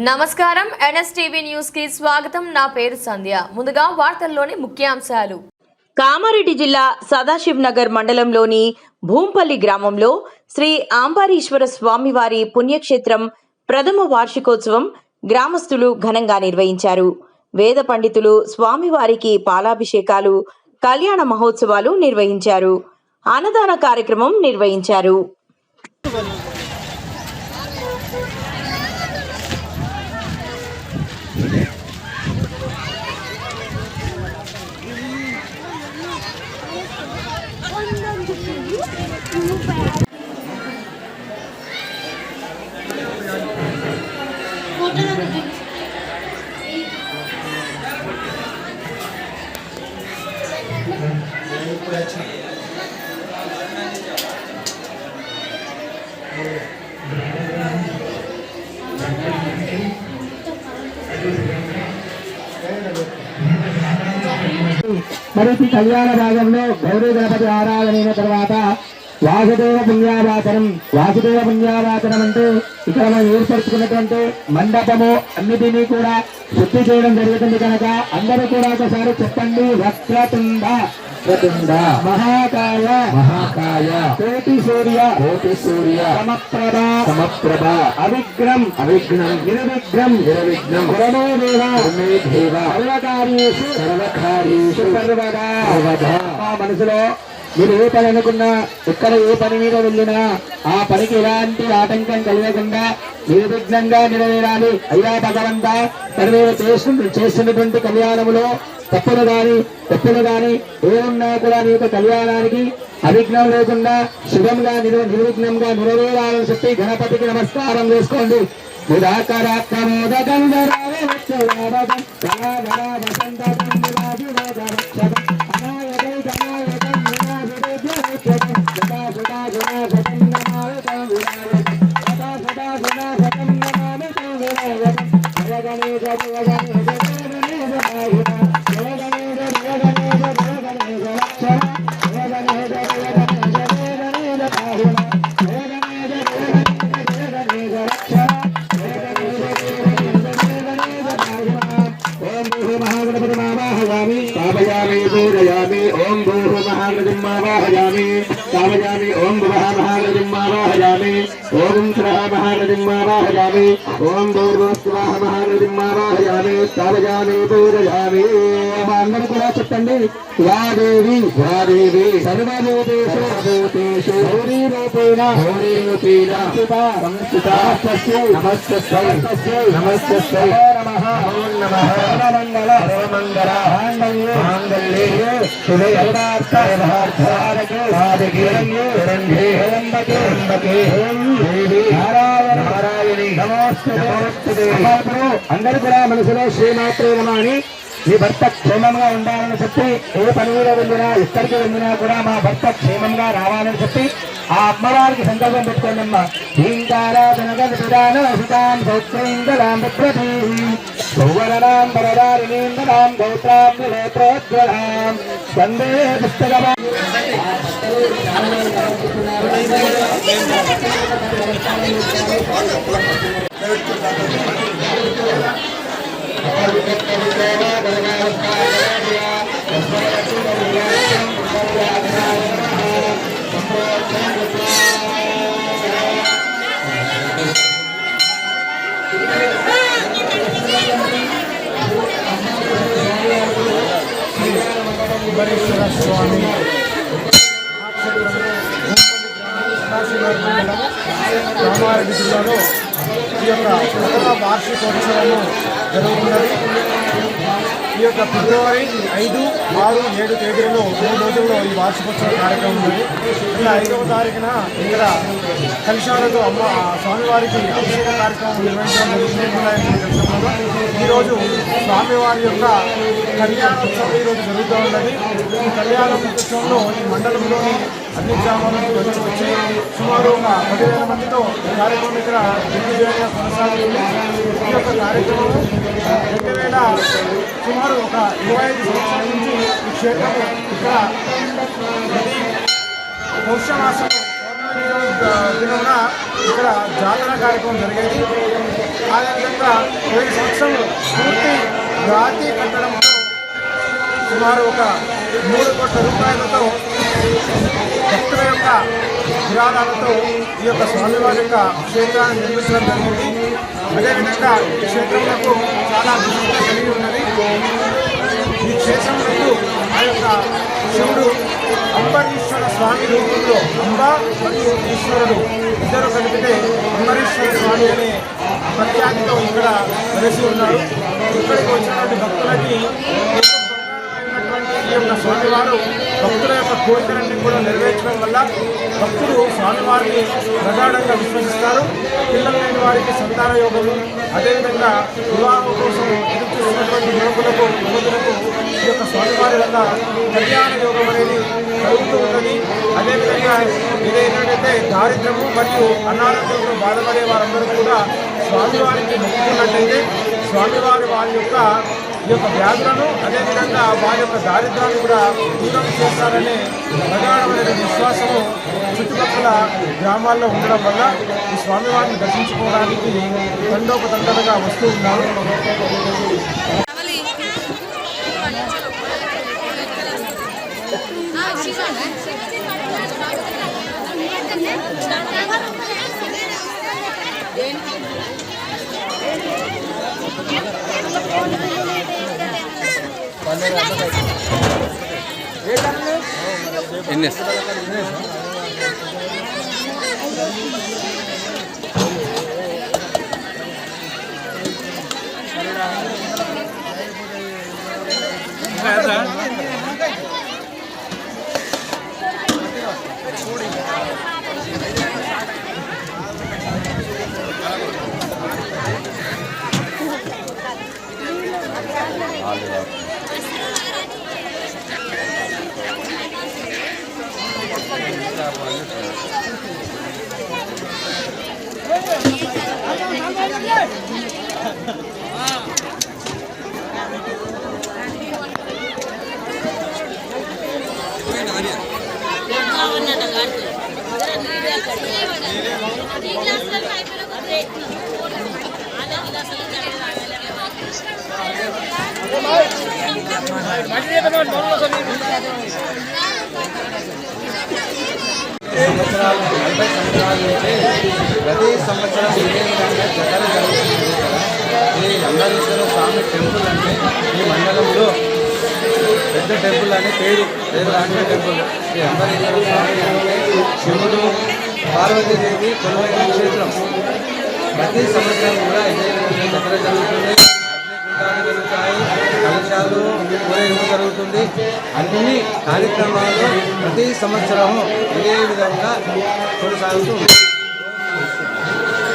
నమస్కారం. ఎన్ఎస్టీవీ న్యూస్కి స్వాగతం. నా పేరు సంధ్య. ముందుగా వార్తల్లోని ముఖ్యాంశాలు. కామారెడ్డి జిల్లా సదాశివ్ నగర్ మండలంలోని భూంపల్లి గ్రామంలో శ్రీ ఆంబారీశ్వర స్వామివారి పుణ్యక్షేత్రం ప్రథమ వార్షికోత్సవం గ్రామస్తులు ఘనంగా నిర్వహించారు. వేద పండితులు స్వామివారికి పాలాభిషేకాలు కళ్యాణ మహోత్సవాలు నిర్వహించారు. అన్నదాన కార్యక్రమం నిర్వహించారు. మరొక కళ్యాణ భాగంలో గౌరీ గణపతి ఆరాధన అయిన తర్వాత వాసుదేవ పుణ్యావాచనం వాసుదేవ పుణ్యావాచనం అంటే ఇక్కడ మనం ఏర్పరచుకున్నటువంటి మండపము అన్నిటినీ కూడా శుద్ధి చేయడం జరుగుతుంది కనుక అందరూ కూడా ఒకసారి చెప్పండి. వక్రతుండ. వక్రతుండ. మహాకాయ. మహాకాయ. కోటి సూర్య కోటి సూర్య సమప్రభ. సమప్రభ. అవిఘ్నం. అవిఘ్నం. నిర్విఘ్నం. నిర్విఘ్నం. గురమే దేవ గురమే దేవ సర్వకార్యేషు సర్వకార్యేషు సర్వదా. సర్వదా మనసులో మీరు ఏ పని అనుకున్నా ఎక్కడ ఏ పని మీద వెళ్ళినా ఆ పనికి ఎలాంటి ఆటంకం కలగకుండా నిర్విఘ్నంగా నెరవేరాలి. అయ్యా భగవంత తనవేరు మేము చేస్తు చేస్తున్నటువంటి కళ్యాణములో తప్పులు గాని తప్పులు గాని ఏమున్నా కూడా నీ యొక్క కళ్యాణానికి అవిఘ్నం లేకుండా శుభంగా నిర్వ నిర్విఘ్నంగా నెరవేరాలని చెప్పి గణపతికి నమస్కారం చేసుకోండి. ఓం భూః మహాగణపతిమావాహయామి స్థాపయామి పూజయామి ఓం భూః మహాగణపతిమావాహయామి స్థాపయామి ఓం భువః మహాగణపతిమావాహయామి ఓం శ్రః మహాగణపతిమావాహయామి ఓం భూర్భువస్వాహ దూరయామి అందరూ కూడా చెప్పండి. యాదేవి యాదేవి సర్వభూతేషు. భూతేషు రూపేణ రూపేణ సంస్థిత నమః ఓం నమః మాంగళ్యే మాంగళ్యే శుభే సాధకే అందరూ కూడా మనసులో శ్రీమాత్రే నమ అని మీ భర్త క్షేమంగా ఉండాలని చెప్పి ఏ పని మీద వెళ్ళినా ఎక్కడికి వెళ్ళినా కూడా మా భర్త క్షేమంగా రావాలని చెప్పి ఆ అమ్మవారికి సంకల్పం పెట్టుకోండి అమ్మ. గౌత్రాం వందే పుస్తకమా. అంబరీశ్వర స్వామి రామారెడ్డి జిల్లాలో ఈ యొక్క ప్రథమ వార్షికోత్సవము జరుగుతున్నది ఈ యొక్క ఫిబ్రవరి ఐదు ఆరు ఏడు తేదీలలో మూడు రోజుల్లో ఈ వార్షికోత్సవ కార్యక్రమం ఉంది ఇలా ఐదవ తారీఖున ఇక్కడ కలిశాలతో అమ్మ స్వామివారికి అభిషేక కార్యక్రమం నిర్వహించడం జరుగుతుంది ఈరోజు స్వామివారి యొక్క కళ్యాణోత్సవం ఈరోజు జరుగుతూ ఉన్నది ఈ కళ్యాణోత్సవంలో ఈ మండలంలోని అన్ని గ్రామాల నుంచి వచ్చి సుమారు ఒక పదివేల మందితో కార్యక్రమం ఇక్కడ దిగ్విజయంగా కొనసాగుతుంది. ఈ యొక్క కార్యక్రమం రెండు వేల సుమారు ఒక ఇరవై ఐదు సంవత్సరాల నుంచి ఈ క్షేత్రం ఇక్కడ పౌష్యమాసం దినమున ఇక్కడ జాతర కార్యక్రమం జరిగేది. అదేవిధంగా ఏడు సంవత్సరం పూర్తి రాతి కట్టడంతో సుమారు ఒక మూడు కోట్ల రూపాయలతో భక్తుల యొక్క విరాళాలతో ఈ యొక్క స్వామివారి యొక్క క్షేత్రాన్ని నిర్మించడం జరిగింది. అదేవిధంగా ఈ క్షేత్రములకు చాలా విశిష్టత కలిగి ఉన్నది. ఈ క్షేత్రములకు ఆ యొక్క శివుడు అంబరీశ్వర స్వామి రూపంలో అంబ మరియు ఈశ్వరుడు ఇద్దరు కలిపితే అంబరీశ్వర స్వామి అనే ప్రఖ్యాతితో ఇక్కడ వెలిసి ఉన్నారు ఇక్కడికి వచ్చినటువంటి భక్తులకి ఉన్నటువంటి యొక్క స్వామివారు భక్తుల యొక్క కోరికలన్నీ కూడా నెరవేర్చడం వల్ల భక్తులు స్వామివారిని ప్రగాఢంగా విశ్వసిస్తారు. పిల్లలు లేని వారికి సంతాన యోగము అదేవిధంగా వివాహం కోసం ఎదుర్కొన్నటువంటి యువకులకు యువతులకు ఈ యొక్క స్వామివారి వల్ల కళ్యాణ యోగం అనేది కలుగుతూ ఉన్నది. అదేవిధంగా ఇదేంటంటే దారిద్రము మరియు అనారోగ్యంతో బాధపడే వారందరూ కూడా స్వామివారికి మొక్కుకున్నట్టయితే స్వామివారి వారి యొక్క ఈ యొక్క వ్యాధులను అదేవిధంగా వారి యొక్క దారిద్రాన్ని కూడా దూరం చేస్తారనే ప్రగాఢమైన విశ్వాసము చుట్టుపక్కల గ్రామాల్లో ఉండడం వల్ల ఈ స్వామివారిని దర్శించుకోవడానికి తండోపతండలుగా వస్తూ ఉన్నారు. ఎన్ఎస్ సంవత్సరాల ప్రతి సంవత్సరం ఇదే విధంగా జతలు జరుగుతుంది ఇక్కడ. ఈ స్వామి టెంపుల్ అంటే ఈ మండలంలో పెద్ద టెంపుల్ అనే పేరు పేరు లాంటి టెంపుల్ ఈ అంబరీశ్వర స్వామి అంటే శివుడు పార్వతీదేవి కొలువైన క్షేత్రం. ప్రతి సంవత్సరం కూడా ఇదే దగ్గర జరుగుతుంది. జరుగుతాయి కలశాలు ఊరేగింపు జరుగుతుంది. అన్ని కార్యక్రమాలు ప్రతి సంవత్సరము ఇదే విధంగా కొనసాగుతూ ఉంటాయి